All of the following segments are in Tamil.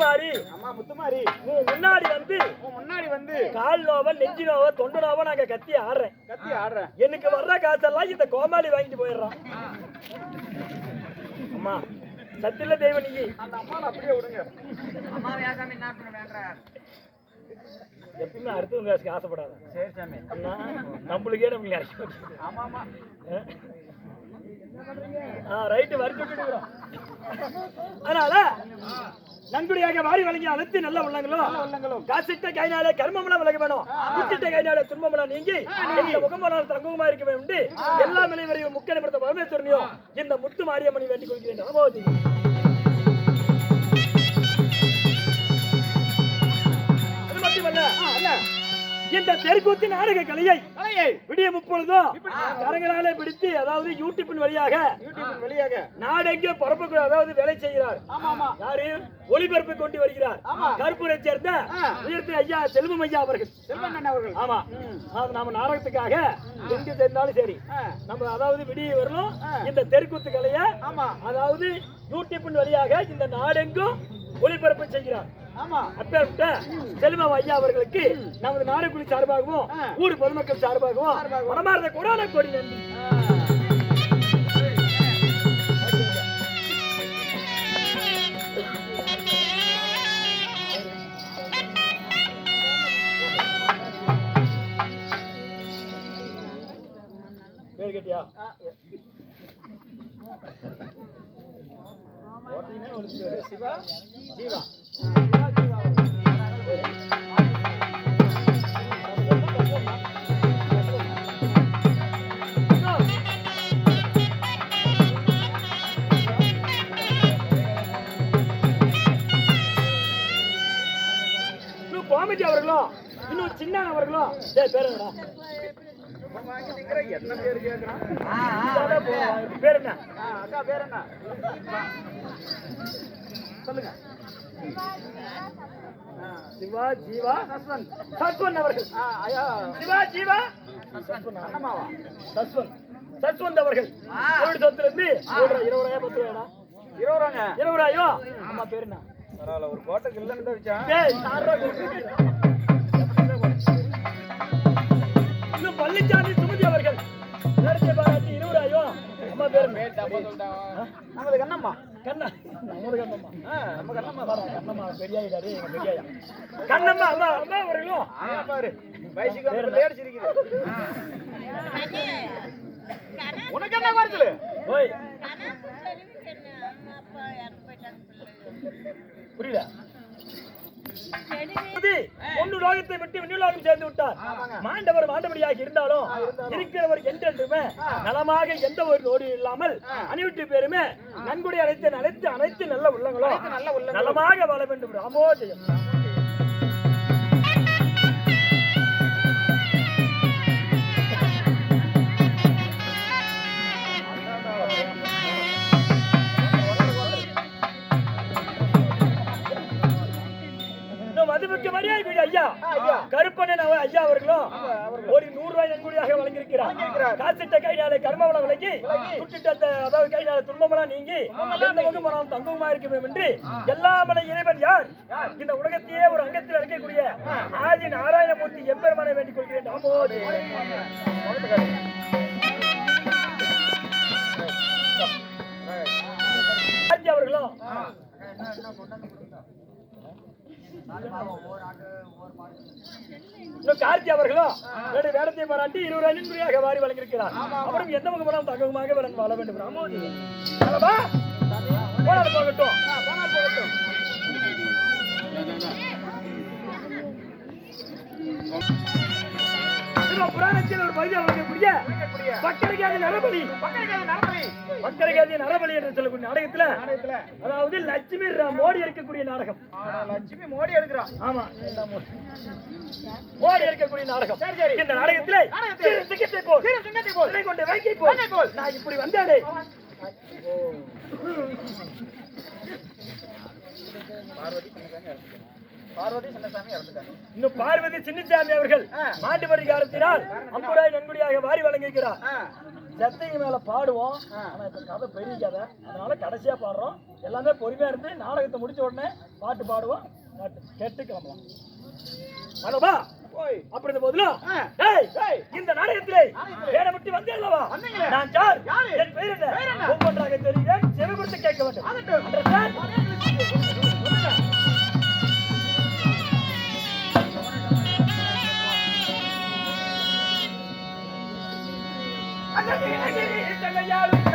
முத்துமாரி. அம்மா முத்துமாரி. நீ முன்னாடி வந்து உன் முன்னாடி வந்து. கால் நோவ நெஞ்சு நோவ தொண்டு நோவ நாங்க கத்தி ஆடுறேன். கத்தி ஆடுறேன். எனக்கு வர்ற காசெல்லாம் இந்த கோமாளி வாங்கிட்டு போயிடுறான். அம்மா சத்தில தெய்வ நீ. அந்த அம்மாவை அப்படியே விடுங்க. எப்பயுமே அடுத்தவங்க காசுக்கு ஆசைப்படாத. சரி சாமி. நம்மளுக்கே நம்மளுக்கு ஆமா ஆமா ரைட்டு அதனால நன்கொடையாக வாரி வழங்கி அழுத்தி நல்ல உள்ளங்களும் காசிட்ட கைனாலே கர்மமெல்லாம் விலக வேணும். குத்திட்ட கைனாலே துன்பமெல்லாம் நீங்கி இந்த முகமெல்லாம் தங்கமா இருக்க வேண்டும். எல்லா நிலைவரையும் முக்கியப்படுத்த பரமேஸ்வரனையும் இந்த முத்து மாரியம்மனை வேண்டிக் கொள்கிறேன். இந்த தெருக்கூத்து நாடக கலையை விடிய முப்பொழுதும் கரங்களாலே பிடித்து அதாவது யூடியூப்பின் வழியாக வெளியாக நாடெங்கே பரப்பக்கூடிய அதாவது வேலை செய்கிறார். யாரு? ஒளிபரப்பு கொண்டு வருகிறார். கருப்பூரை சேர்ந்த. உயர்த்த ஐயா செல்வம் ஐயா அவர்கள். செல்வன் அவர்கள். ஆமா. நம்ம நாடகத்துக்காக எங்க சேர்ந்தாலும் சரி. நம்ம அதாவது விடிய வரணும். இந்த தெருக்கூத்து கலைய அதாவது யூடியூப்பின் வழியாக இந்த நாடெங்கும் ஒளிபரப்பு செய்கிறார். அப்பேற்பட்ட செல்வம் ஐயா அவர்களுக்கு நமது நாடுகுழி சார்பாகவும். ஊர் பொதுமக்கள் சார்பாகவும். மனமார்ந்த கொடான கொடி நன்றி. கேட்டியா? சிவா? ஜீவா கோமதி அவர்களும் இன்னும் சின்ன அவர்களும் பேர் என்ன பேர் கேட்கறான் பேர் என்ன? ஆ, அக்கா பேர் என்ன? சொல்லுங்க. சிவா ஜீவா சஸ்வன் சஸ்வந்த் அவர்கள் சிவா ஜீவா அண்ணமாவா? சஸ்வந்த் சஸ்வந்த் அவர்கள். கோடி சொத்துல இருந்து இருபதாயிரம் பத்து ரூபாடா இருபதாங்க இருபதாயிரம் அம்மா பேர் என்ன? பரவாயில்ல ஒரு கோட்டைக்கு இல்லைன்னு தான் வச்சேன். பழனிசாமி சுமதி அவர்கள். இருபதாயிரம் அம்மா பேர்? நமது கண்ணம்மா. கண்ணா. நமது கண்ணம்மா. ஆ, நம்ம கண்ணம்மா பாரா, கண்ணம்மா பெரியாயிடாரு எங்க பெரியாயா. கண்ணம்மா அம்மா அம்மா அவர்களும் ஆ, பாரு. வயசுக்கு வந்து லேடிச்சு இருக்குது உனக்கு என்ன குறைச்சல்? ஓய். புரியல ஒன்னு லோகத்தை விட்டு விண்ணுலோகம் சேர்ந்து விட்டார். மாண்டவர் மாண்டபடியாக இருந்தாலும் இருக்கிறவர் என்றென்றுமே நலமாக எந்த ஒரு நோடி இல்லாமல் அனைவற்று பேருமே நன்கொடை அனைத்து அனைத்து அனைத்து நல்ல உள்ளங்களும். நலமாக வாழ வேண்டும். ராமோ மதிப்புக்கு மரியாதை கூடிய ஐயா. கருப்பண்ணன் அவர் ஐயா அவர்களும் ஒரு நூறு ரூபாய் நன்கொடையாக வழங்கியிருக்கிறார். காசிட்ட கைனால கர்மவளம் விலகி துட்டிட்ட அந்த- அதாவது கைனால துன்பமெல்லாம் நீங்கி எந்த மனம் தங்கமா இருக்க வேண்டும் என்று எல்லா மலை இறைவன் யார்? இந்த உலகத்தையே ஒரு அங்கத்தில் இருக்கக்கூடிய ஆதி நாராயணமூர்த்தி எம்பெருமானை வேண்டிக் கொள்கிறேன். அவர்களும் கார்த்தி அவர்களும் வேடத்தை பாராட்டி இருபது அணிந்துரையாக வாரி வழங்கியிருக்கிறார். அவரும் எந்த முகமனம் தங்கமாக விளங்க வாழ வேண்டும்? போகட்டும். போனால் போகட்டும். சிவ புராணத்தில் ஒரு பகுதியை வழங்கக்கூடிய பக்கரகாதி நரபலி. பக்கரகாதி நரபலி என்று சொல்லக்கூடிய நாடகத்துல அதாவது லட்சுமி ர- மோடி இருக்கக்கூடிய நாடகம். லட்சுமி மோடி எடுக்கிறான் ஆமா. மோடி. இருக்கக்கூடிய நாடகம். இந்த நாடகத்திலே சிங்கத்தை போல் சிறு சிங்கத்தை போல். சிறை கொண்டு வைக்கை போல். நான் இப்படி வந்தாடே பார்வதி இன்னும் பார்வதி சின்னசாமி அவர்கள். மாட்டு பரிகாரத்தினால் அம்புராய் நன்கொடியாக வாரி வழங்குகிறார். ஆ, செத்தைங்க மேல பாடுவோம். ஆனா இப்ப கதை பெரிய கதை. அதனால கடைசியா பாடுறோம். எல்லாமே பொறுமையா இருந்து நாடகத்தை முடிச்ச உடனே பாட்டு பாடுவோம். கேட்டு கிளம்பலாம். ஓய் அப்படி இருந்த டேய். இந்த நாடகத்திலே. வேலை விட்டு வந்தே அல்லவா. நான் யாரு? என் பெயர் என்ன? ஒவ்வொன்றாக தெரிகிறேன். செவி கொடுத்து கேட்க வேண்டும். ஆகட்டும்.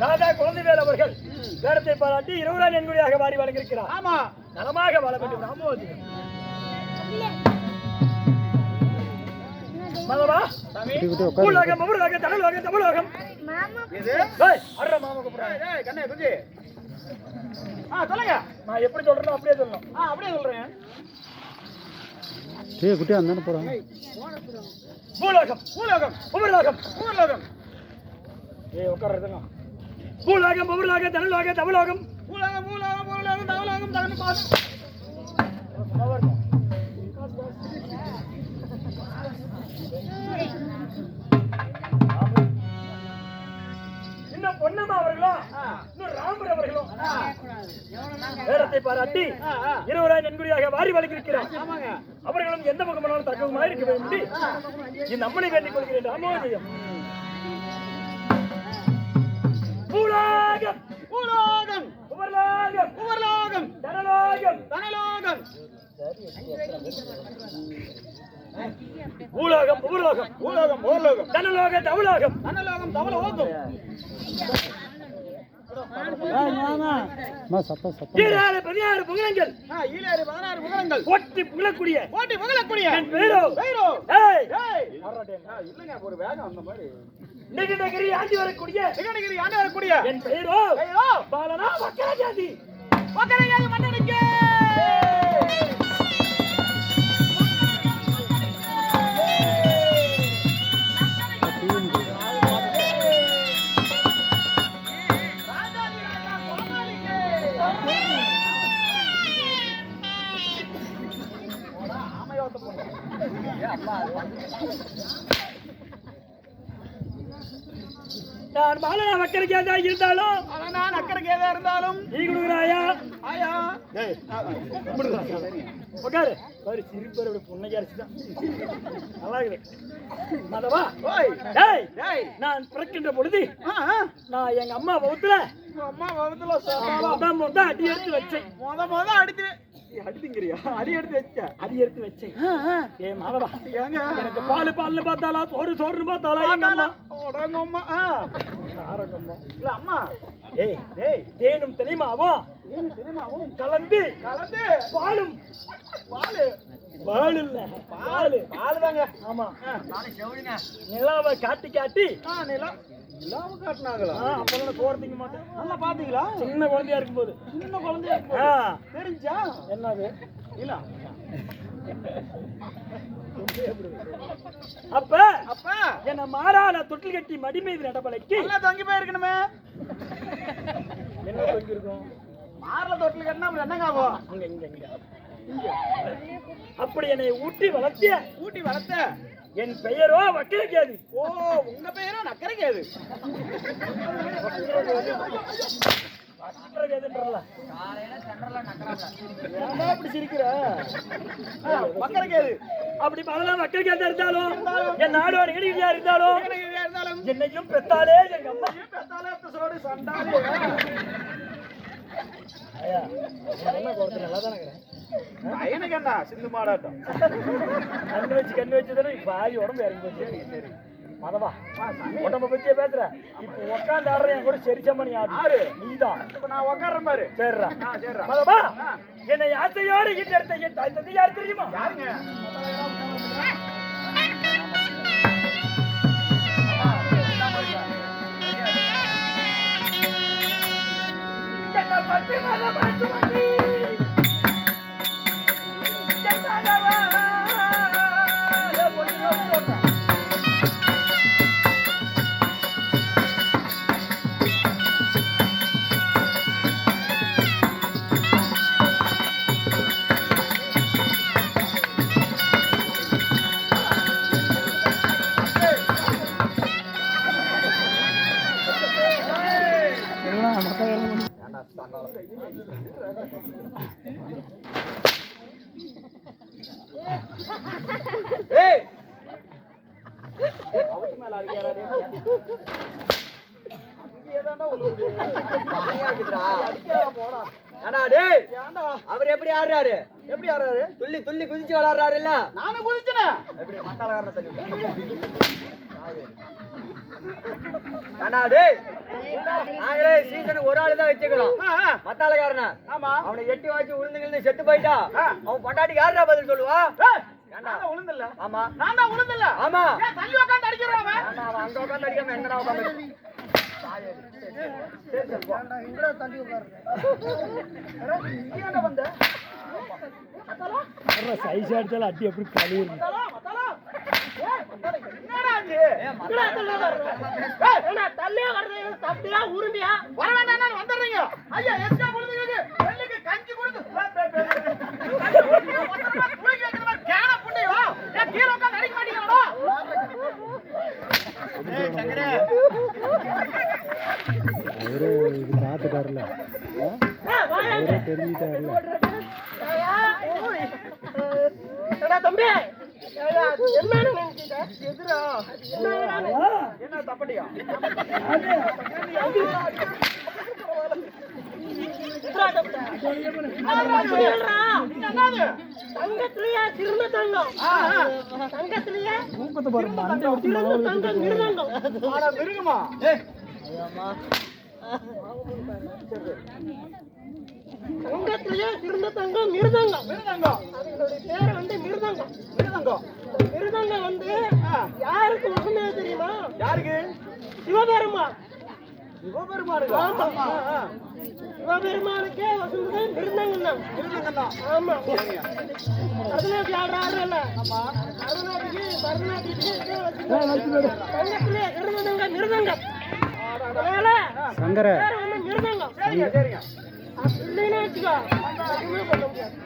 ராஜா குழந்தைவேல் அவர்கள் வேடத்தை பாராட்டி இருவரான் என்குடியாக வாரி வழங்கியிருக்கிறார். ஆமா. நலமாக வாழ வேண்டும். ராமோஜியம் மதவா? பூலோகம் மவுலோகம் தமிழோகம் தமிழோகம் சொல்லுங்க. நான் எப்படி சொல்றேனோ அப்படியே சொல்லணும். அப்படியே சொல்றேன். போகிறான் பூலோகம் பூலோகம் உபர்லோகம் பூலோகம் ஏய் உட்கார்றதுங்க பூலோகம் உபர்லோகம் தமிழோகம் தமிழோகம் பூலோகம் பூலோகம் பூலோகம் தவலோகம் தகன பாசு. சும்மாவா இன்னும் பொன்னம்மா அவர்களும் இன்னும் ராமர் அவர்களும் வேடத்தை பாராட்டி. இருவராய் நன்குறியாக வாரி வழங்கியிருக்கிறார் அவர்களும் எந்த முகமானாலும் தக்கவுமாய் இருக்க வேண்டி இந்த அம்மனை வேண்டிக் கொள்கிறேன். ராமோஜயம் பூலோகம். பூலோகம். உபர்லோகம் பூலோகம் தனலோகம். தனலோகம். பூலோகம் உபர்லோகம் பூலோகம் பூலோகம் தனலோக தவலோகம் தனலோகம் தவலோகம் ஈராறு பதினாறு புகழங்கள். ஆ ஈழேறு பதினாறு முகங்கள் போட்டி புகழக்கூடிய. போட்டி புகழக்கூடிய. என் பேரோ வைரோ ஏய். ஏய். ஆ, இல்லைங்க ஒரு வேகம் அந்த மாதிரி. நெடுநகரி ஆண்டி வரக்கூடிய. சிவனகிரி ஆண்டு வரக்கூடிய. என் பெயரோ? வைரோ பாலனா மக்கராஜாதி மக்களையாக மன்னனுக்கு. போங்க நான் பாலனா மக்கராஜா இருந்தாலும் நான் அக்கறைக்கு ஏதா இருந்தாலும். நீ கொடுக்குறாயா ஆயா? உட்காரு. பாரு சிரிப்பரோட புன்னைக்கு அரைச்சுதான் நல்லா இருக்குது. மதவா ஓய். டேய் டேய் நான் பிறக்கின்ற பொழுது ஆ ஆ. நான் எங்க அம்மா உங்க அம்மா முத அடி எடுத்து வச்சேன். மொத மொத அடிச்சு அடித்துங்கிறியா அடி எடுத்து வச்ச. அடி எடுத்து வச்சேன். ஏ மாதவா ஏங்க? எனக்கு பால் பால்னு பார்த்தாலா சோறு சோறுன்னு பார்த்தாலா எங்க அம்மா? உடங்க அம்மா ஆ. ஆரங்கம்மா இல்ல அம்மா. ஏய் டேய் தேனும் தெளிமாவும்? கலந்து கலந்து. பாலும். பாலு. பால் இல்ல. பாலு பால் தாங்க. ஆமா. நிலாவை காட்டி காட்டி. நிலம் இல்லாம காட்டினாங்களா? ஆ, அப்பெல்லாம் நான் சோறு திங்க மாட்டேன். நல்லா பாத்தீங்களா? சின்ன குழந்தையா இருக்கும்போது. சின்ன குழந்தையா ஆ, தெரிஞ்சா? என்னது? இல்ல. அப்ப அப்பா? என்ன மாறான தொட்டில் கட்டி மடி மீது நடப்பலைக்கு. நல்லா தொங்கி போயிருக்கணுமே. என்ன தொங்கி இருக்கும்? மார்ல தொட்டில் கட்டினா என்னங்க ஆகும்? இங்க இங்க. அப்படி என்னை ஊட்டி வளர்த்திய. ஊட்டி வளர்த்த. என் பெயரோ வக்கிலக்கேது ஓ உங்க மக்களுக்கு அது அப்படி பலலாம் வக்கிலக்கேது இருந்தாலும் என் நாடோட இடியா இருந்தாலும் என்னையும் பெத்தாலே எங்க பெத்தாலே சண்டாலே என்ன போறது நல்லா தானே எனக்கு என்ன சிந்து மாடாட்டம். கண்ணு வச்சு கண்ணு வச்சு தானே பாதி உடம்பு இறங்கி போச்சு. சரி மதவா உடம்ப பத்தியே பேசுற. இப்போ உட்காந்து ஆடுற என் கூட சரிச்சம்மா நீ ஆடு. நீதான். இப்ப நான் உட்கார்றேன் பாரு. சரிடா மதவா. என்னை ஆசையோடு கிட்ட எடுத்த தந்தை யார் தெரியுமா? யாருங்க? பத்தி மதவா சுமதி என் நாங்களே சீசனுக்கு ஒரு ஆளு தான் வச்சுக்கிறோம். மத்தாளக்காரன? ஆமா. அவனை எட்டி வாச்சு உளுந்து கிழுந்து செத்து போயிட்டா. ஆ. அவன் பொண்டாட்டி யாருடா பதில் சொல்லுவா? உளுந்தில்ல ஆமா. நான் தான் உளுந்தில்ல ஆமா. தள்ளி உட்காந்து அடிக்கிறான் அவன். அங்க உட்காந்து அடிக்காம எங்கடா உட்காந்து நீ என்ன வந்த? சைஸ் அடிச்சாலும் அடி எப்படி கழுவுது மத்தாளா, மத்தாளா. ஏய், வர வேண்டாம் வந்துடுறீங்க ஐயா எஸ்கா கஞ்சி கொடுத்து கேன புண்ணியோ ஏன் கீழே உட்காந்து அடிக்க என்ன தப்படியா தங்கத்திலேயே திரும்ப தங்கம். தங்கத்திலேயே தங்கம் மிருதங்கம் மிருகமா தங்கத்திலேயே திரும்ப தங்கம் மிருதங்கம். மிருதங்கம் அதனுடைய பேர் வந்து மிருதங்கம். மிருதங்கம். மிருதங்கம் வந்து யாருக்கு உகந்தது தெரியுமா? யாருக்கு? சிவபெருமான். சிவபெருமானுக்கு? ஆமா. சிவபெருமானுக்கே வசந்தது மிருதங்கம் தான். மிருதங்கம் தான். ஆமா. பரதநாட்டியம் ஆடுற ஆடுறல பரதநாட்டிக்கு பரதநாட்டியத்துக்கு தங்கத்திலே மிருதங்க மிருதங்கம். சரிங்க சரிங்க. அப்படி இல்லைன்னு வச்சுக்கோ எதுவுமே பண்ண முடியாது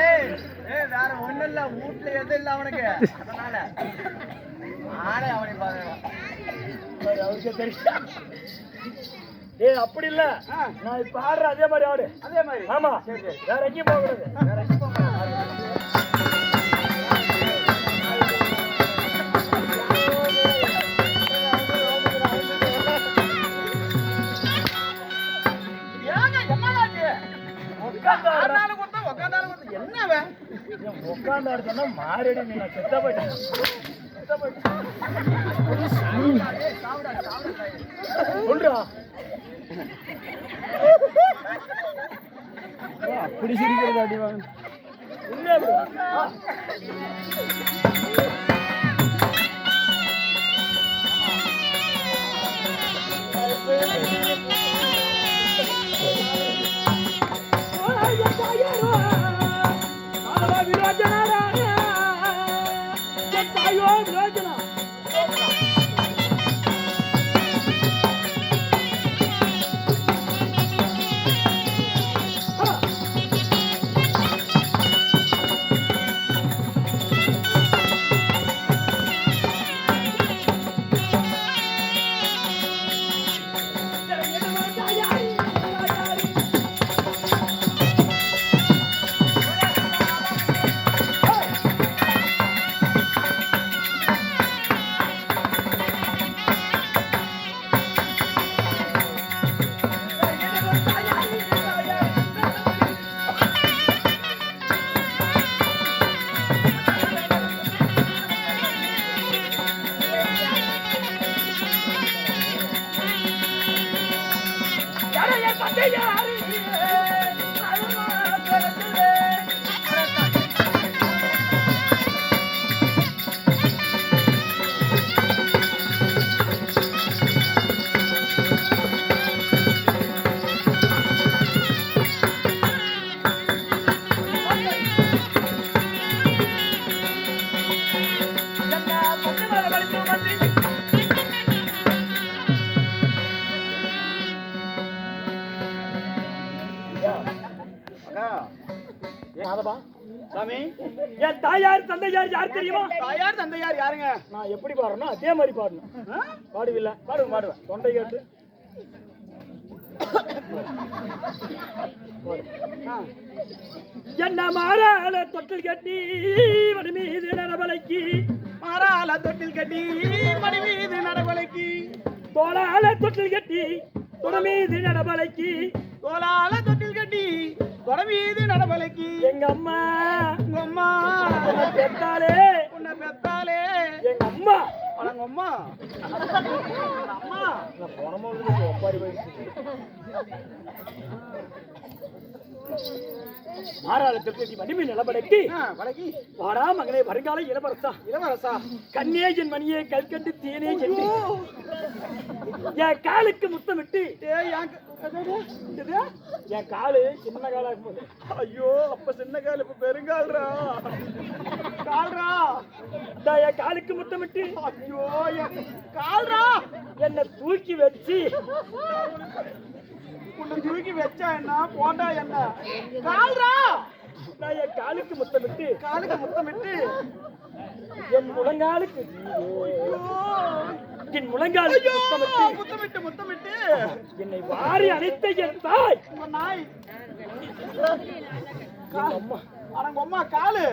ஏய் ஏய் வேற ஒண்ணும் இல்ல. வீட்ல எதுவும் இல்ல அவனுக்கு. அதனால ஆளே அவனை பாருங்க அவருக்கே தெரியும் ஏய் அப்படி இல்ல. நான் இப்ப ஆடுற அதே மாதிரி ஆடு. அதே மாதிரி. ஆமா. வேற எங்கேயும் போக கூடாது அவன்? உட்காந்து சொன்னா மாறிடு நீ நான் செத்த போயிட்டேன். செத்த போயிட்டேன். சொல்றா. அப்படி சிரிக்கிறது அடி வாங்க. சாமி என் தாயார் தந்தையார் யார் தெரியுமா? தாயார் தந்தையார் யாருங்க? நான் எப்படி பாடுறேனோ அதே மாதிரி பாடணும்? பாடுவில்ல. பாடுவேன் பாடுவேன் தொண்டை கேட்டு. என்ன மாறால தொட்டில் கட்டி வடி மீது நரபலைக்கு மாறால தொட்டில் கட்டி மடி மீது நடவலைக்கு தோளால தொட்டில் கட்டி தொட மீது நரபலைக்கு கோலால தொட்டில் கட்டி தொட மீது நடவலைக்கு எங்க அம்மா உங்க அம்மா உன்னை பெத்தாலே. உன்னை பெத்தாலே. எங்க அம்மா வணங்க அம்மா. அம்மா நான் போன மாதிரி ஒப்பாரி போயிடுச்சு. மாறால தொட்டில் வடிமை நிலபலைக்கு ஆ, வடக்கி வாடா மகனே வருங்கால இளவரசா. இளவரசா. கண்ணே என் மணியே கல்கண்டு தேனே என்று என் காலுக்கு முத்தமிட்டு என் காலு சின்ன காலா இருக்கும்போது. ஐயோ அப்ப சின்ன கால் இப்ப பெருங்கால்ரா. கால்ரா. என் காலுக்கு முத்தமிட்டு ஐயோ கால்ரா. என்னை தூக்கி வச்சு. உன்னை தூக்கி வச்சா என்ன? போட்டா என்ன? கால்ரா! நான் என் காலுக்கு முத்தமிட்டு. காலுக்கு முத்தமிட்டு. என் முழங்காலுக்கு என் முழங்காலுக்கு முத்தமிட்டு. முத்தமிட்டு முத்தமிட்டு. என்னை வாரி அணைத்த என் தாய். நாய். அம்மா? அடங்க அம்மா காலு.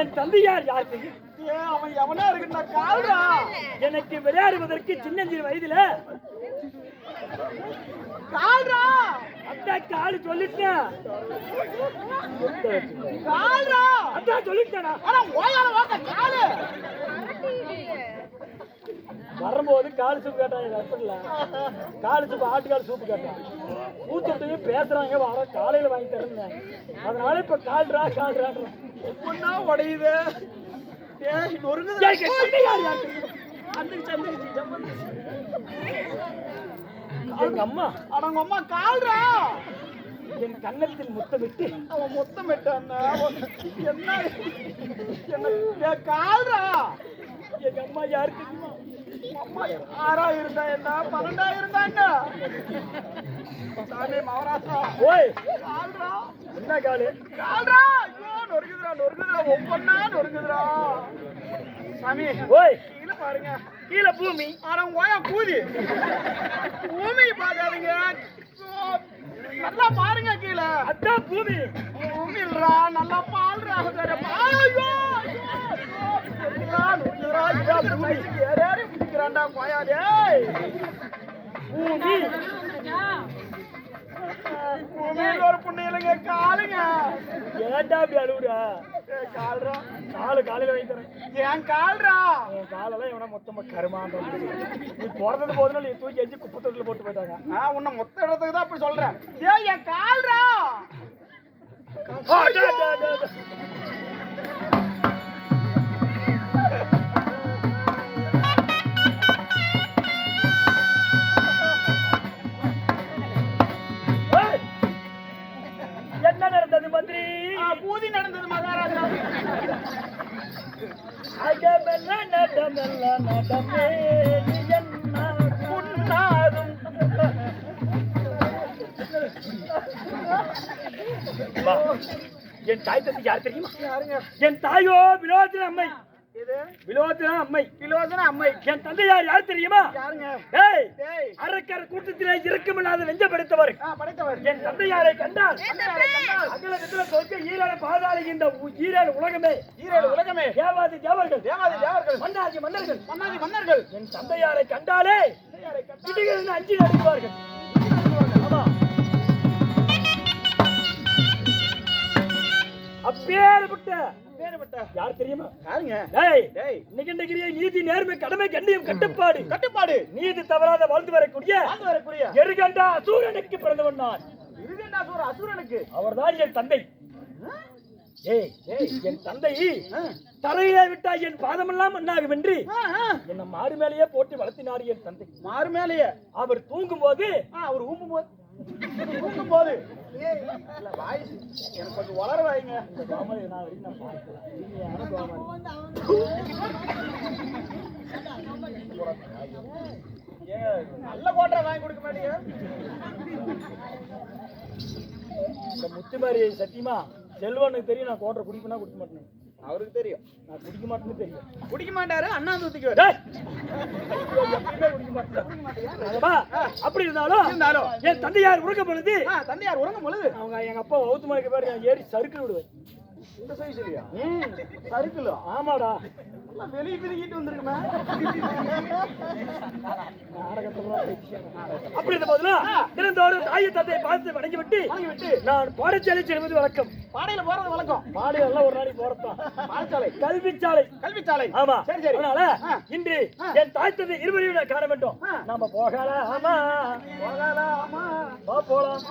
என் தந்தையார் யார் தெரியும்? ஏ அவன் எவனா இருக்குன்னா கால்ரா. எனக்கு விளையாடுவதற்கு சின்னஞ்சிறு வயதுல. கால்ரா! அந்த காலு சொல்லிட்டேன். கால்ரா! அதான் சொல்லிட்டேனா? அட ஓயால வாங்க காலு! வரும்போது காலு சூப்பு கேட்டாங்க கற்பனில்ல காலு சூப்பு ஆட்டுக்கால் சூப்பு கேட்டான் ஊத்துட்டு பேசுறாங்க வர காலையில வாங்கி தரேன் அதனால இப்ப கால்ரா கால்ரான்றான் எப்படின்னா உடையுது? ஏய், நொறுங்குது. ஏய், எங்க அம்மா? அட உங்க அம்மா கால்ரா என் கன்னத்தில் முத்தமிட்டு. அவன் மொத்தம் விட்டான் என்ன? என்ன? என் கால்ரா எங்க அம்மா யாரு தெரியுமா அம்மா ஆறா இருந்தா என்ன பன்னெண்டா இருந்தா என்ன சாமி மவராசா ஓய் கால்ரா என்ன காலு கால்ரா ஐயோ நொறுக்குதுடா நொறுக்குதுடா ஒவ்வொன்னா நொறுக்குதுடா சாமி ஓய் கீழே பாருங்க கீழே பூமி ஆனா ஓயா கூதி பூமி பார்க்காதீங்க நல்லா பாருங்க கீழே அதான் பூமி இல்லடா நல்லா பால்ரா பால் ஐயோ ஐயோ, ஐயோ. நொறுக்குதுடா, நொறுக்குதுடா. இதான் பூமி. ஏறி ஏறி பிடிக்கிறான்டா கோயா டேய். பூமி பூமியில் ஒரு புண்ணு இல்லைங்க காலுங்க ஏன்டா அப்படி அழுவுடா கால்ரா காலு காலையில வாங்கி தரேன் என் கால்ரா என் காலெல்லாம் இவனா மொத்தமா கருமான்ற நீ பிறந்தது போதும் நீ தூக்கி எஞ்சி குப்பை தொட்டில போட்டு போயிட்டாங்க நான் உன்னை மொத்த இடத்துக்கு தான் அப்படி சொல்றேன் ஏய் என் கால்ரா என்ன நடந்தது மந்திரி ஆ, பூதி நடந்தது மகாராஜா அகமெல்ல நடமெல்ல நடமே என்ன புண்ணாதும் என் தாய் தந்தை யார் தெரியுமா? என் தாயோ வினோதன அம்மை. வினோதன அம்மை. கிலோசன அம்மை. என் தந்தையார் யார் தெரியுமா? யாருங்க? ஏய் அரக்கர கூட்டத்திலே இறக்கமில்லாத ஆ படைத்தவர். என் கண்டால் தந்தையாரை கண்டால் அகல வித்துல சொர்க்க ஈரான பாதாளி இந்த ஈரான உலகமே. ஈரேழு உலகமே. தேவாதி தேவர்கள். தேவாதி தேவர்கள். மன்னாதி மன்னர்கள். மன்னாதி மன்னர்கள். என் தந்தையாரை கண்டாலே அஞ்சு நடிப்பார்கள் யார் தெரியுமா? யாருங்க? டேய் டேய். இன்னைக்கு இன்றைக்கு நீதி நேர்மை கடமை கண்ணியம் கட்டுப்பாடு. கட்டுப்பாடு. நீதி தவறாத வாழ்ந்து வரக்கூடிய வாழ்ந்து வரக்கூடிய எருகண்டா அசூரனுக்கு பிறந்தவன் நான் இருகண்டாசூர அசுரனுக்கு. அவர்தான் என் தந்தை. ஏய் ஏய் என் தந்தை. தரையிலே விட்டால் என் பாதமெல்லாம் மண்ணாகும் என்று. என்னை மாறு மேலேயே போட்டு வளர்த்தினார் என் தந்தை. மாறு மேலேயே. அவர் தூங்கும் போது அவர் ஊம்பும் போது ஊம்பும் போது வாய்ஸ் எனக்கு கொஞ்சம் வளர வாய்ங்க இந்த கோமாளி நான் வரைக்கும் நான் பார்க்கல. உண்மையான நல்ல கோட்டை வாங்கி கொடுக்க மாட்டீங்க இந்த முத்துமாரி சத்தியமா செல்வனுக்கு தெரியும் நான் கோட்டை குடிப்பேனா குடிக்க மாட்டேன் அவருக்கு தெரியும். நான் குடிக்க மாட்டேன்னு தெரியும். குடிக்க மாட்டாரு அண்ணா தூத்திக்கு அப்படி இருந்தாலும் இருந்தாலும். என் தந்தையார் உறக்க பொழுது ஆ தந்தையார் உறங்கும் பொழுது. அவங்க எங்க அப்பா ஒவுத்து மலைக்கு பேர் ஏறி சறுக்கு விடுவேன் இந்த சைஸ் இல்லையா? சறுக்குல. ஆமாடா. வெளியே பிரிக்கிட்டு வந்திருக்குமே? அப்படி இருந்த போதுலாம் தினந்தோறும் தாயை தந்தையை பார்த்து வணங்கி விட்டு நான் பாடசாலை செல்வது வழக்கம். பாடையில போறது வழக்கம். பாடு எல்லாம் ஒரு நாளைக்கு போறதான் பாடசாலை. கல்வி சாலை கல்விச்சாலை. ஆமா. சரி சரி. அதனால. இன்று. என் தாய் தந்தை இருவரையும் நான் காண வேண்டும். நாம போகலாம்? ஆமா போகலாமா? வா போலாம்.